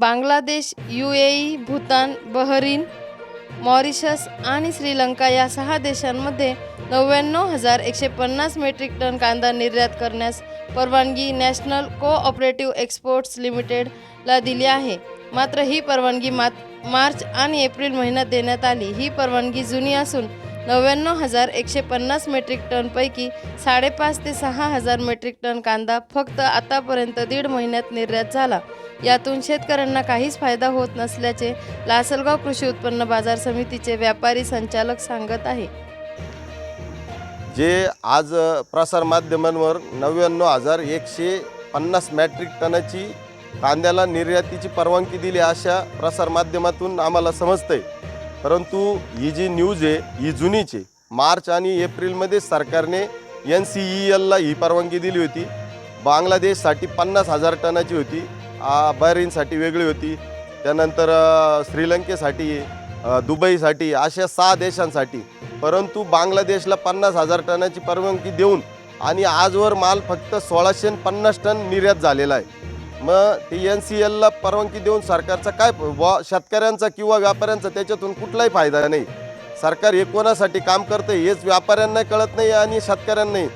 Bangladesh U A E Bhutan Bahrain Mauritius आणि श्रीलंका या सहा देशांमध्ये नव्याण्णव हजार एकशे पन्नास मेट्रिक टन कांदा निर्यात करण्यास परवानगी नॅशनल कोऑपरेटिव्ह एक्सपोर्ट्स लिमिटेडला दिली आहे. मात्र ही परवानगी मात मार्च आणि एप्रिल महिन्यात देण्यात आली. ही परवानगी जुनी असून नव्याण्णव हजार एकशे पन्नास मेट्रिक टनपैकी साडेपाच ते सहा हजार मेट्रिक टन कांदा फक्त आतापर्यंत दीड महिन्यात निर्यात झाला. यातून शेतकऱ्यांना काहीच फायदा होत नसल्याचे लासलगाव कृषी उत्पन्न बाजार समितीचे व्यापारी संचालक सांगत आहे. जे आज प्रसारमाध्यमांवर नव्याण्णव हजार एकशे पन्नास मॅट्रिक टनाची कांद्याला निर्यातीची परवानगी दिली अशा प्रसारमाध्यमातून आम्हाला समजतंय. परंतु ही जी न्यूज आहे ही जुनीच आहे. मार्च आणि एप्रिलमध्ये सरकारने एन सी ई एलला ही परवानगी दिली होती. बांगलादेशसाठी पन्नास हजार टनाची होती. बहरीनसाठी वेगळी होती. त्यानंतर श्रीलंकेसाठी दुबईसाठी अशा सहा देशांसाठी. परंतु बांगलादेशला पन्नास हजार टनाची परवानगी देऊन आणि आजवर माल फक्त सोळाशे पन्नास टन निर्यात झालेला आहे. मग ती एन सी एलला परवानगी देऊन सरकारचा काय व शेतकऱ्यांचा किंवा व्यापाऱ्यांचा त्याच्यातून कुठलाही फायदा नाही. सरकार हे कोणासाठी काम करतं हेच व्यापाऱ्यांना कळत नाही आणि शेतकऱ्यांनाही.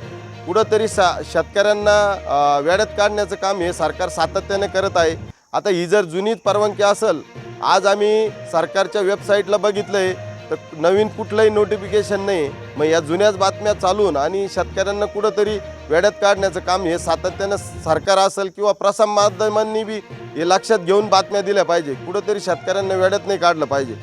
कुठंतरी सा शेतकऱ्यांना वेड्यात काढण्याचं काम हे सरकार सातत्याने करत आहे. आता ही जर जुनीच परवानगी असेल आज आम्ही सरकारच्या वेबसाईटला बघितलं आहे तर नवीन कुठलंही नोटिफिकेशन नाही. मग या जुन्याच बातम्या चालून आणि शेतकऱ्यांना कुठंतरी वेड्यात काढण्याचं काम हे सातत्यानं सरकार असेल किंवा प्रसार माध्यमांनी बी हे लक्षात घेऊन बातम्या दिल्या पाहिजे. कुठंतरी शेतकऱ्यांना वेड्यात नाही काढलं पाहिजे.